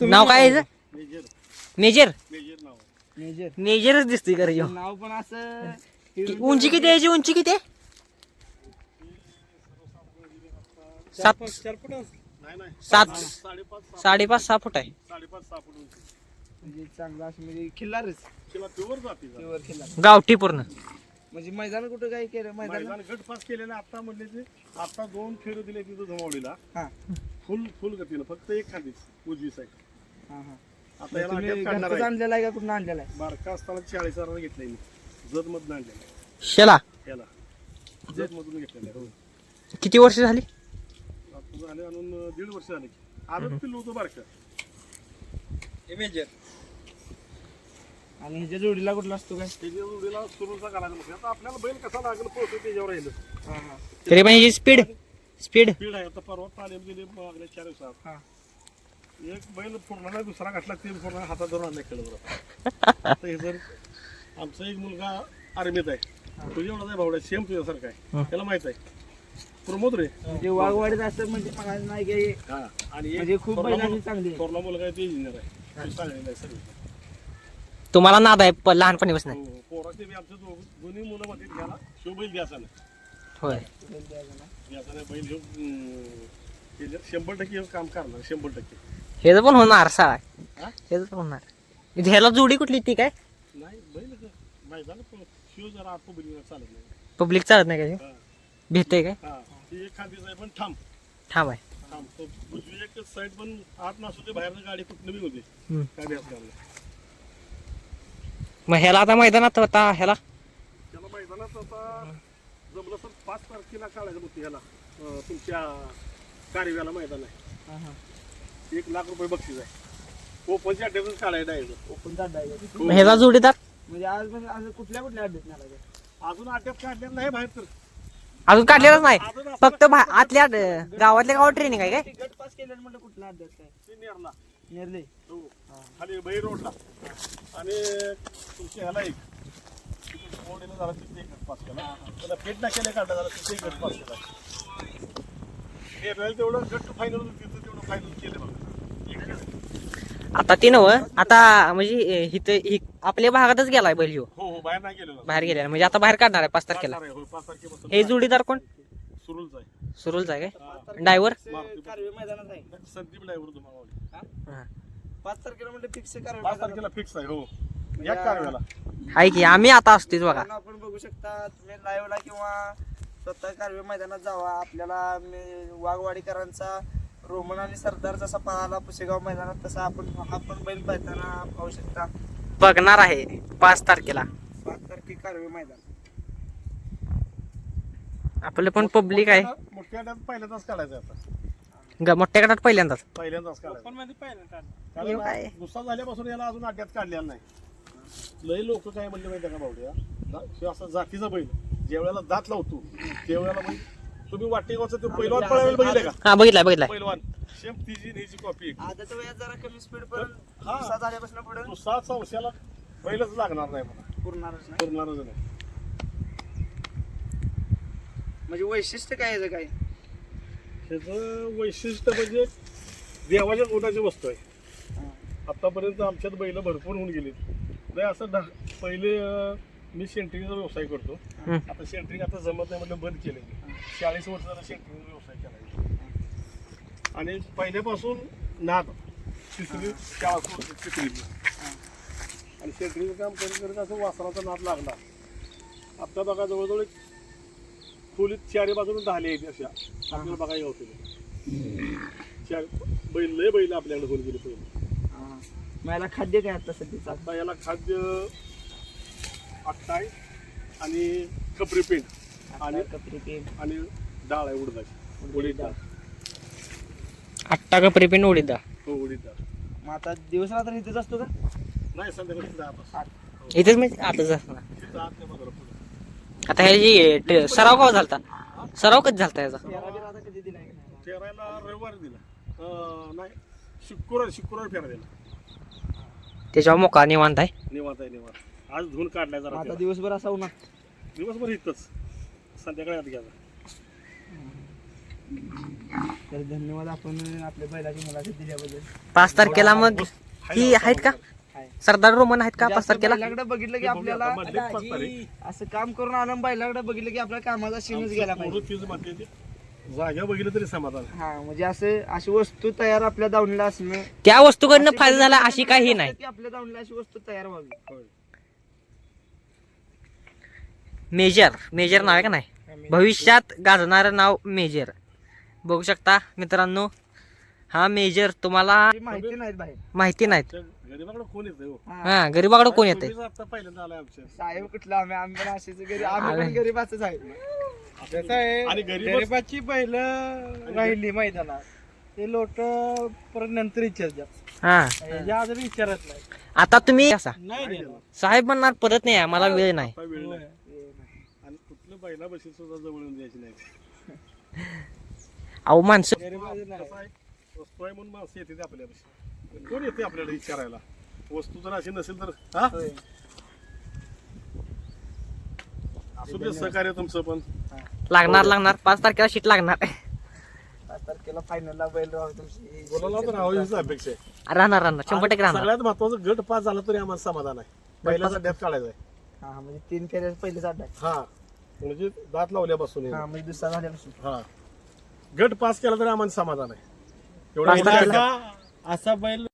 नाव काय याचं? Major. Major? मेजरच दिसतोय का रे ह्यो? नाव पण असं कि- उंची किती आहे याची? उंची किती आहे? सात चार फूट असं. नाही नाही. सात साडेपाच सहा फूट आहे. साडेपाच सहा फूट उंची. म्हणजे चांगला असं म्हणजे खिल्लारच प्युअर खिल्लार गावठी पूर्ण. म्हणजे मैदान कुठं काय केलं? मैदान गट पास केलेले आता म्हणले ते आता दोन फेर दिले तिथं जमावडीला हा. फुल फुल गतीनं फक्त एक खांदीच उजवी साईड हा हा. आता याला तुम्ही अड्यात काढणार घरचंच आहे. आणलेला आहे का? कुठून आणलेला आहे? बारका असताना चाळीस हजार घेतलंय मी. जत मधून आणलेलं आहे. शेला? याला. जत मधून घेतलेलं आहे. हो. किती वर्ष झाली? आता झाले आणून अं, दीड वर्ष झाले. आजच पिल्लू होतं बारकं. आणि ह्याच्या जोडीला कुठला असतो काय? त्याच्या जोडीला सुरूचा करायला मग आता आपल्याला बैल कसा लागेल पोहोचतो त्याच्यावर राहिलं. हा हा. तरी पण ह्याची स्पीड स्पीड? स्पीड आहे. आता परवा तालीम दिली मागल्या चार दिवसात. हा. एक बैल पूर्ण नाही दुसरा घातला ते पूर्ण हातात धरून आणला आता हे जर आमचा एक मुलगा आर्मीत आहे. तुझ्या एवढा आहे भावड्या सेम तुझ्यासारखा आहे. त्याला माहीत आहे. प्रमोद रे. म्हणजे वाघवाडीत असं म्हणजे म्हणायचं नाही की हा. आणि एक म्हणजे खूप थोरला बैलांची मुल- चांगली आहे. थोरला मुलगा आहे ते इंजिनियर आहे. चांगलेलं तुम्हाला नाद आहे प- लहानपणीपासून. हो, पोराचे बी आमच्या दोन्ही मुलं मध्ये घ्यायला शिव बैल द्यायचा नाही. होय. द्यायचा नाही बैल ह्यो, शंभर टक्के ह्यो काम करणार शंभर टक्के. ह्याचं पण होणार साळा. हा? पण होणार. इथे ह्याला जोडी कुठली ती काय? नाही बैल शिव जरा आत चालत नाही. पब्लिक चालत नाही काय हा. भेटते काय? हा. ती एक पण थांब. थांब आहे. थांब. तो उजवी एक साईड पण आत नसू दे बाहेर गाडी कुठनं बी होती हम्म. काय बी असं नाही. मग ह्याला आता मैदानात आता ह्याला? त्याला मैदानात आता जमलं तर पाच तारखेला काढायचं होती ह्याला. अं, तुमच्या कारव्याला मैदान आहे हा हा. एक लाख रुपये बक्षीस आहे. ओपनच्या अड्ड्यातच काढायला आहे. ओपन मग ह्याला जोडीदार म्हणजे आज पण आज कुठल्या कुठल्या अड्डेत नाही आला काय? अजून अड्ड्यात काढलेलं नाही बाहेर तर अजून काढलेलाच नाही. फक्त भा- आतल्या गावातल्या गावात ट्रेनिंग आहे काय? ते गट पास केलं म्हणजे कुठल्या अड्ड्यात काय नेरला. नेरले. हो. खाली बही रोडला. आणि तुमच्या ह्याला एक. तिथे मोडीला झाला तिथे एक गट पास केला. त्याला पेट काढला झाला तिथे एक गट पास केला. नेरला तेवढं गट फायनल तिथं तेवढं फायनल केलं बघा. आता ती नव आता म्हणजे इथं हि- आपल्या भागातच गेलाय बैल हो हो बाहेर नाही गेलेलो. बाहेर गेला म्हणजे आता बाहेर काढणार आहे पाच तारखेला. हो, हे जोडीदार कोण? सुरूच आहे. सुरुलच आहे काय? हा. ड्रायव्हर? आहे. संदीप ड्रायव्हर तुम्हाला पाच तारखेला म्हणजे फिक्स पाच तारखेला फिक्स आहे हो. या कारव्याला आहे की आम्ही आता असतोच बघा. कारण आपण बघू शकता तुम्ही लाईव्हला किंवा स्वतः कारवे मैदानात जावा आपल्याला मी- वाघवाडीकरांचा रोमन आणि सरदार जसा पाहाला पुसेगाव मैदानात तसा आपण आपण बैल पाहताना पाहू शकता. बघणार आहे पाच तारखेला. पाच तारखे कारवे मैदान. आपलं पण पब्लिक आहे. मोठ्या अड्यात पहिल्यांदाच काढायचं आता. ग- मोठ्या गटात पहिल्यांदाच. पहिल्यांदाच काढायचं. हे कारण? नुसता झाल्यापासून याला अजून अड्ड्यात काढलेला नाही. लय लोक काय म्हणले माहिती का बावड्या ह्यो असा जातीचा बैल. ज्या वेळेला दात लावतो त्या वेळेला बैल तुम्ही वाटेगावचा तो पैलवान पळावेल बघितलं का? हा बघितलाय बघितलाय. पैलवान. सेम तिची न्यायची कॉपी आताच्या वयात जरा कमी स्पीड पर्यंत हा. दिवसा झाल्यापासून पुढे तो सात चौशाला बैलच लागणार नाही मला पुरणारच नाही. करणारच नाही. म्हणजे वैशिष्ट्य काय याचं काय? त्याचं वैशिष्ट्य म्हणजे देवाच्या गुणाची वस्तू आहे. आतापर्यंत आमच्यात बैल भरपूर होऊन गेली नाही असं ढा पहिले अं, मी सेंटरिंगचा व्यवसाय करतो. आता सेंटरिंग आता जमत नाही म्हणजे बंद केलं मी. चाळीस वर्ष झालं सेंटरिंगचा व्यवसाय केला आणि पहिल्यापासून नाद तिसरी शाळा सोडली तिसरीची. आणि सेंटरिंगचं काम करत करत असं वासराचा नाद लागला. आता बघा जवळजवळ एक खोलीत चारी बाजून दहाले आहेत अशा. आपल्याला बघायला होते चार बैल लय बैल आपल्याकडे होऊन गेले पहिले. मला खाद्य काय आता सध्याचा आता याला खाद्य अट्टाय आणि खपरी पेंट आणि कपडे ते आणि डाळ आहे उडदाची. उडीद डाळ. आट्टा कपरी पण उडीद दा. हो उडीद डाळ. मग आता दिवस रात्र इथेच असतो का? नाही संध्याकाळी पाच इथेच म्हणजे आताच असणार. तिथं आत नाही बाजारात पुढं. आता ह्याची ट- सराव का झालता? सराव कधी झालता याचा? तेरा कधी दिलाय? का रविवारी दिला. अं, नाही. शुक्रवार शुक्रवार फेरा दिला त्याच्यावर मोका निवांत आहे. निवांत आहे निवांत. आज धुवून काढलाय जरा आता त्याला. दिवसभर असा उन्हा दिवसभर इथंच संध्याकाळी आत घ्यायला तर धन्यवाद आपण आपल्या बैलाची मुलाखत दिल्याबद्दल. पाच तारखेला मग ही आहेत का. सरदार रोमन आहेत का म्हणजे पाच तारखेला? बैलाकडे बघितलं की आपल्याला आता. असं काम करून आलं बैलाकडे बघितलं की आपल्या कामाचा शिनच गेला पाहिजे. जागा बघितलं तरी समाधान. हा म्हणजे असं अशी वस्तू तयार आपल्या दावणीला असणं त्या वस्तूकडनं फायदा झाला अशी काही नाही. की आपल्या दावणीला अशी वस्तू तयार व्हावी. मेजर. मेजर नाव आहे का नाही? भविष्यात गाजणारं नाव मेजर. बघू शकता मित्रांनो हा मेजर तुम्हाला माहिती नाहीत बाहेर. माहिती नाहीत. गरीबाकडे कोण येतं हो? हा. हा गरीबाकडे कोण येते तुम्हीच आता पहिल्यांदा आलाय आमच्या. साहेब कुठला? आम्ही आम्ही पण अशीच गरीब आम्ही पण गरीबाच आहे. कसं आणि गरिबाची पहिलं राहिली मैदानात. ते लोट परत नंतर विचारतात. हा. अजून विचारत नाही. आता तुम्ही असा. नाही देणार. साहेब म्हणणार परत नाही आहे, मला वेळ नाही. आता वेळ नाही. आणि कुठलं बैला बशी सुद्धा जवळ येऊन द्यायची नाही. अहो माणसं गरिबाचं नाही. कसं आहे? वस्तू आहे म्हणून माणसं येते आपल्यापाशी कोण येते आपल्याला विचारायला वस्तू जर अशी नसेल तर हा? असू दे सहकार्य तुमचं पण. लागणार लागणार. पाच तारखेला शीट लागणार. पाच तारखेला फायनलला बैल राहू तुमची. बोलायला तर अपेक्षा. आहे राहणार राहणार. शंभर टक्के राहणार. सगळ्यात महत्वाचं गट पास झाला तरी आम्हाला समाधान आहे. पहिल्याचा डेप काढायचा आहे. हा म्हणजे तीन फेऱ्या पहिलेच अड्डा आहे. हा. म्हणजे दात लावल्यापासून हे. हा म्हणजे दुसरा झाल्यापासून. हा. गट पास केला तरी आम्हाला समाधान आहे. असा असा बैल